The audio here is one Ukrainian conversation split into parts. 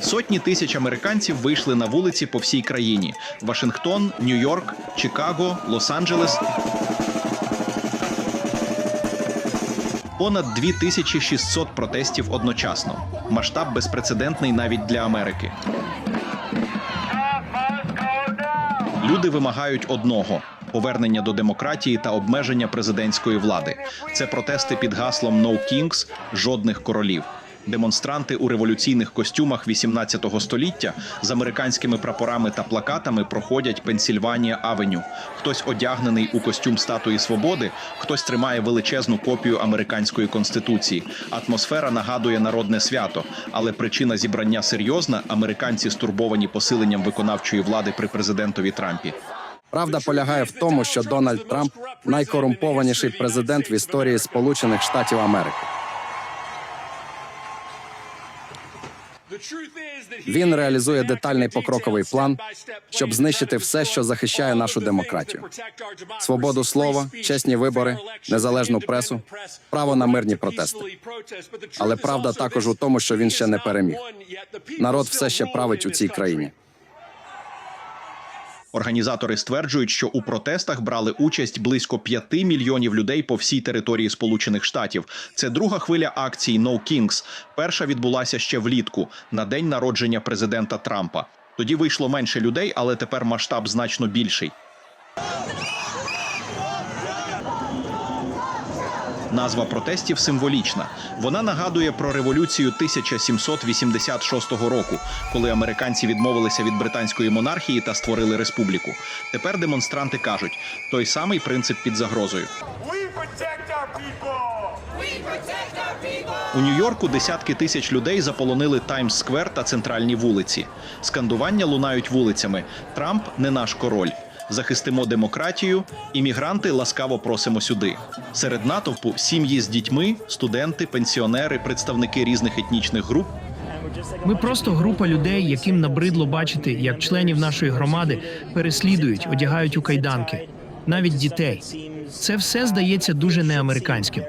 Сотні тисяч американців вийшли на вулиці по всій країні: Вашингтон, Нью-Йорк, Чикаго, Лос-Анджелес. Понад 2600 протестів одночасно. Масштаб безпрецедентний навіть для Америки. Люди вимагають одного повернення до демократії та обмеження президентської влади. Це протести під гаслом «No Kings» – жодних королів. Демонстранти у революційних костюмах 18 століття з американськими прапорами та плакатами проходять Пенсільванія Авеню. Хтось одягнений у костюм статуї свободи, хтось тримає величезну копію американської конституції. Атмосфера нагадує народне свято, але причина зібрання серйозна. Американці стурбовані посиленням виконавчої влади при президентові Трампі. Правда полягає в тому, що Дональд Трамп найкорумпованіший президент в історії Сполучених Штатів Америки. Він реалізує детальний покроковий план, щоб знищити все, що захищає нашу демократію. Свободу слова, чесні вибори, незалежну пресу, право на мирні протести. Але правда також у тому, що він ще не переміг. Народ все ще править у цій країні. Організатори стверджують, що у протестах брали участь близько 5 мільйонів людей по всій території Сполучених Штатів. Це друга хвиля акції «No Kings». Перша відбулася ще влітку на день народження президента Трампа. Тоді вийшло менше людей, але тепер масштаб значно більший. Назва протестів символічна. Вона нагадує про революцію 1786 року, коли американці відмовилися від британської монархії та створили республіку. Тепер демонстранти кажуть, той самий принцип під загрозою. У Нью-Йорку десятки тисяч людей заполонили Таймс-сквер та центральні вулиці. Скандування лунають вулицями: Трамп не наш король. Захистимо демократію. Іммігранти ласкаво просимо сюди. Серед натовпу сім'ї з дітьми, студенти, пенсіонери, представники різних етнічних груп. Ми просто група людей, яким набридло бачити, як членів нашої громади переслідують, одягають у кайданки, навіть дітей. Це все здається дуже неамериканським.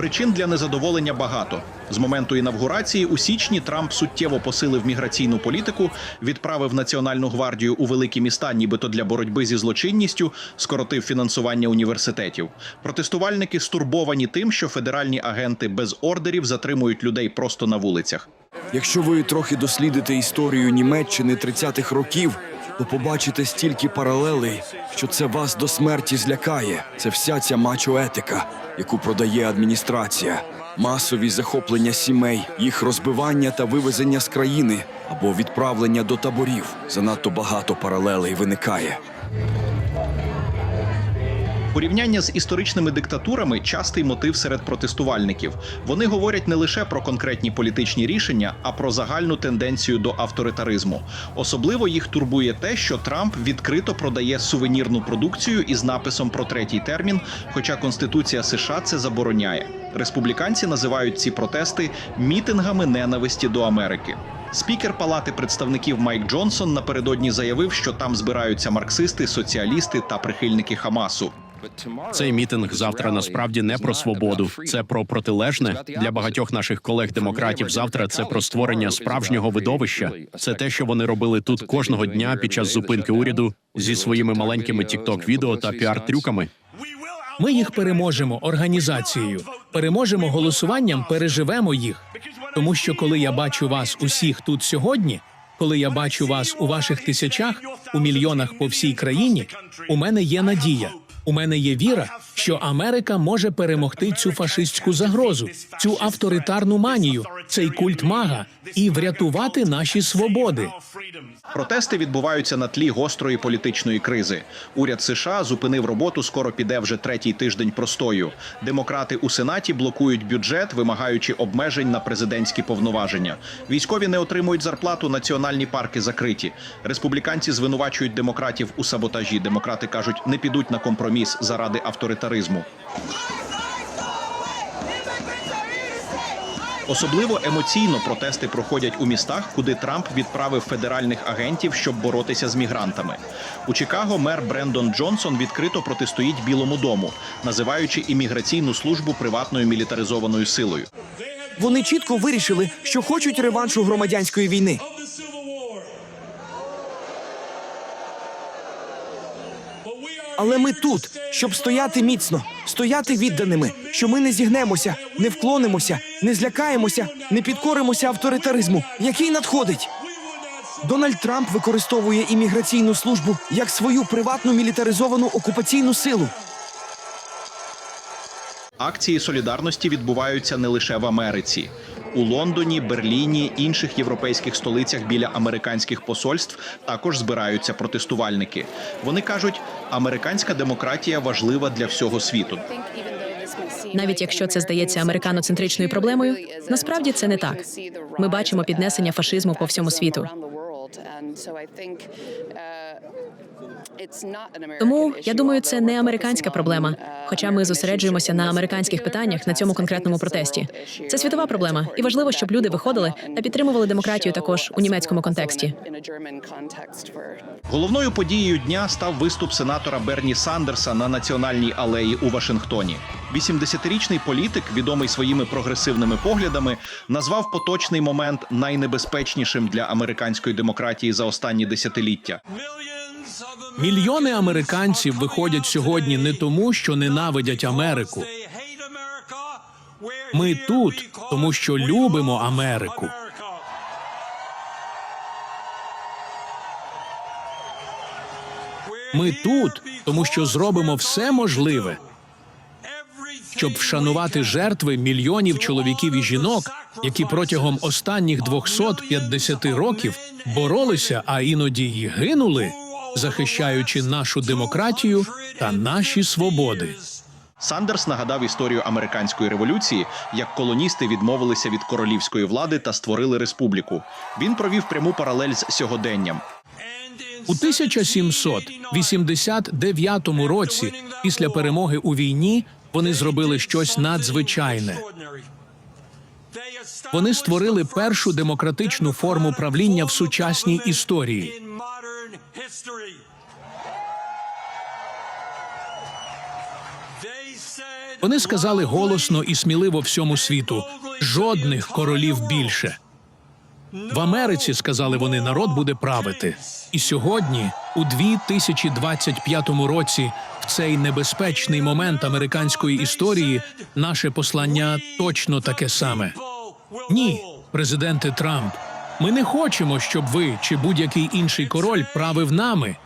Причин для незадоволення багато. З моменту інавгурації у січні Трамп суттєво посилив міграційну політику, відправив Національну гвардію у великі міста, нібито для боротьби зі злочинністю, скоротив фінансування університетів. Протестувальники стурбовані тим, що федеральні агенти без ордерів затримують людей просто на вулицях. Якщо ви трохи дослідите історію Німеччини 30-х років, то побачите стільки паралелей, що це вас до смерті злякає. Це вся ця мачо-етика, яку продає адміністрація, масові захоплення сімей, їх розбивання та вивезення з країни або відправлення до таборів. Занадто багато паралелей виникає. Порівняння з історичними диктатурами частий мотив серед протестувальників. Вони говорять не лише про конкретні політичні рішення, а про загальну тенденцію до авторитаризму. Особливо їх турбує те, що Трамп відкрито продає сувенірну продукцію із написом про третій термін, хоча Конституція США це забороняє. Республіканці називають ці протести мітингами ненависті до Америки. Спікер Палати представників Майк Джонсон напередодні заявив, що там збираються марксисти, соціалісти та прихильники Хамасу. Цей мітинг завтра насправді не про свободу, це про протилежне для багатьох наших колег-демократів. Завтра це про створення справжнього видовища. Це те, що вони робили тут кожного дня під час зупинки уряду зі своїми маленькими тікток відео та піар-трюками. Ми їх переможемо організацією, переможемо голосуванням, переживемо їх. Тому що коли я бачу вас усіх тут сьогодні, коли я бачу вас у ваших тисячах, у мільйонах по всій країні, у мене є надія. У мене є віра, що Америка може перемогти цю фашистську загрозу, цю авторитарну манію, цей культ мага і врятувати наші свободи. Протести відбуваються на тлі гострої політичної кризи. Уряд США зупинив роботу. Скоро піде вже третій тиждень простою. Демократи у сенаті блокують бюджет, вимагаючи обмежень на президентські повноваження. Військові не отримують зарплату. Національні парки закриті. Республіканці звинувачують демократів у саботажі. Демократи кажуть, не підуть на компроміс заради авторитаризму. Особливо емоційно протести проходять у містах, куди Трамп відправив федеральних агентів, щоб боротися з мігрантами. У Чикаго мер Брендон Джонсон відкрито протистоїть Білому дому, називаючи імміграційну службу приватною мілітаризованою силою. Вони чітко вирішили, що хочуть реваншу громадянської війни. Але ми тут, щоб стояти міцно, стояти відданими, що ми не зігнемося, не вклонимося, не злякаємося, не підкоримося авторитаризму, який надходить. Дональд Трамп використовує імміграційну службу як свою приватну мілітаризовану окупаційну силу. Акції солідарності відбуваються не лише в Америці. У Лондоні, Берліні, інших європейських столицях біля американських посольств також збираються протестувальники. Вони кажуть, американська демократія важлива для всього світу. Навіть якщо це здається американоцентричною проблемою, насправді це не так. Ми бачимо піднесення фашизму по всьому світу. Тому я думаю, це не американська проблема. Хоча ми зосереджуємося на американських питаннях на цьому конкретному протесті. Це світова проблема, і важливо, щоб люди виходили та підтримували демократію також у німецькому контексті. Головною подією дня став виступ сенатора Берні Сандерса на національній алеї у Вашингтоні. 80-річний політик, відомий своїми прогресивними поглядами, назвав поточний момент найнебезпечнішим для американської демократії за останні десятиліття. Мільйони американців виходять сьогодні не тому, що ненавидять Америку. Ми тут, тому що любимо Америку. Ми тут, тому що зробимо все можливе, щоб вшанувати жертви мільйонів чоловіків і жінок, які протягом останніх 250 років боролися, а іноді й гинули, захищаючи нашу демократію та наші свободи. Сандерс нагадав історію американської революції, як колоністи відмовилися від королівської влади та створили республіку. Він провів пряму паралель з сьогоденням. У 1789 році, після перемоги у війні, вони зробили щось надзвичайне. Вони створили першу демократичну форму правління в сучасній історії. Вони сказали голосно і сміливо всьому світу: жодних королів більше. В Америці сказали вони, народ буде правити. І сьогодні, у 2025 році, в цей небезпечний момент американської історії, наше послання точно таке саме. Ні, президенте Трамп, ми не хочемо, щоб ви чи будь-який інший король правив нами.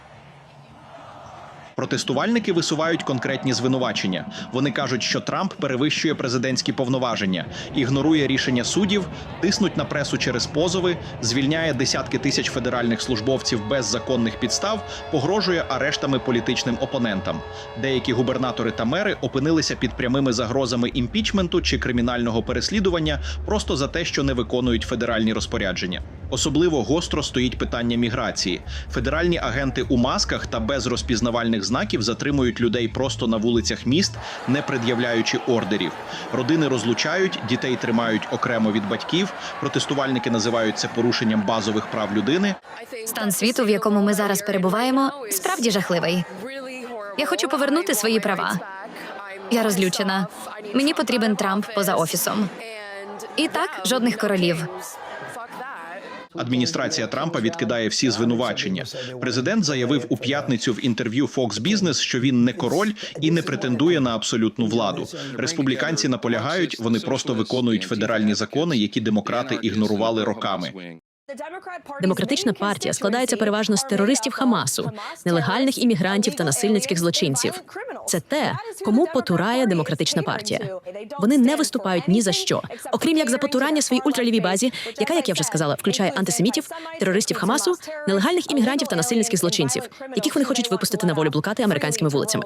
Протестувальники висувають конкретні звинувачення. Вони кажуть, що Трамп перевищує президентські повноваження, ігнорує рішення суддів, тиснуть на пресу через позови, звільняє десятки тисяч федеральних службовців без законних підстав, погрожує арештами політичним опонентам. Деякі губернатори та мери опинилися під прямими загрозами імпічменту чи кримінального переслідування просто за те, що не виконують федеральні розпорядження. Особливо гостро стоїть питання міграції. Федеральні агенти у масках та без розпізнавальних знаків затримують людей просто на вулицях міст, не пред'являючи ордерів. Родини розлучають, дітей тримають окремо від батьків. Протестувальники називають це порушенням базових прав людини. Стан світу, в якому ми зараз перебуваємо, справді жахливий. Я хочу повернути свої права. Я розлючена. Мені потрібен Трамп поза офісом. І так, жодних королів. Адміністрація Трампа відкидає всі звинувачення. Президент заявив у п'ятницю в інтерв'ю Fox Business, що він не король і не претендує на абсолютну владу. Республіканці наполягають, вони просто виконують федеральні закони, які демократи ігнорували роками. Демократична партія складається переважно з терористів Хамасу, нелегальних іммігрантів та насильницьких злочинців. Це те, кому потурає демократична партія. Вони не виступають ні за що, окрім як за потурання своїй ультралівій базі, яка, як я вже сказала, включає антисемітів, терористів Хамасу, нелегальних іммігрантів та насильницьких злочинців, яких вони хочуть випустити на волю блукати американськими вулицями.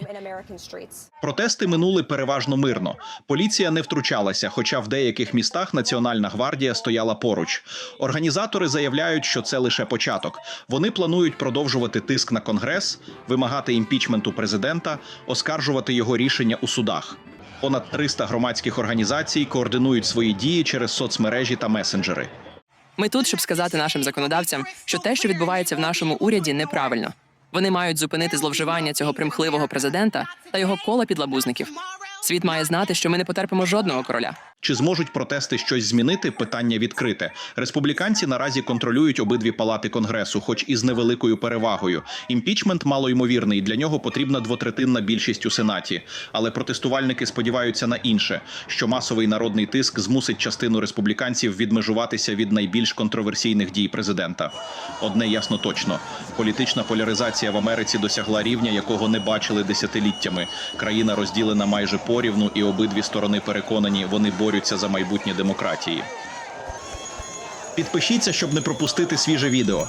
Протести минули переважно мирно. Поліція не втручалася, хоча в деяких містах Національна гвардія стояла поруч. Організатори заявляють, що це лише початок. Вони планують продовжувати тиск на конгрес, вимагати імпічменту президента, оскаржувати його рішення у судах. Понад 300 громадських організацій координують свої дії через соцмережі та месенджери. Ми тут, щоб сказати нашим законодавцям, що те, що відбувається в нашому уряді, неправильно. Вони мають зупинити зловживання цього примхливого президента та його кола підлабузників. Світ має знати, що ми не потерпимо жодного короля. Чи зможуть протести щось змінити? Питання відкрите. Республіканці наразі контролюють обидві палати конгресу, хоч і з невеликою перевагою. Імпічмент малоймовірний. Для нього потрібна двотретинна більшість у сенаті. Але протестувальники сподіваються на інше, що масовий народний тиск змусить частину республіканців відмежуватися від найбільш контроверсійних дій президента. Одне ясно точно: політична поляризація в Америці досягла рівня, якого не бачили десятиліттями. Країна розділена майже порівну, і обидві сторони переконані, вони борються за майбутнє демократії. Підпишіться, щоб не пропустити свіже відео.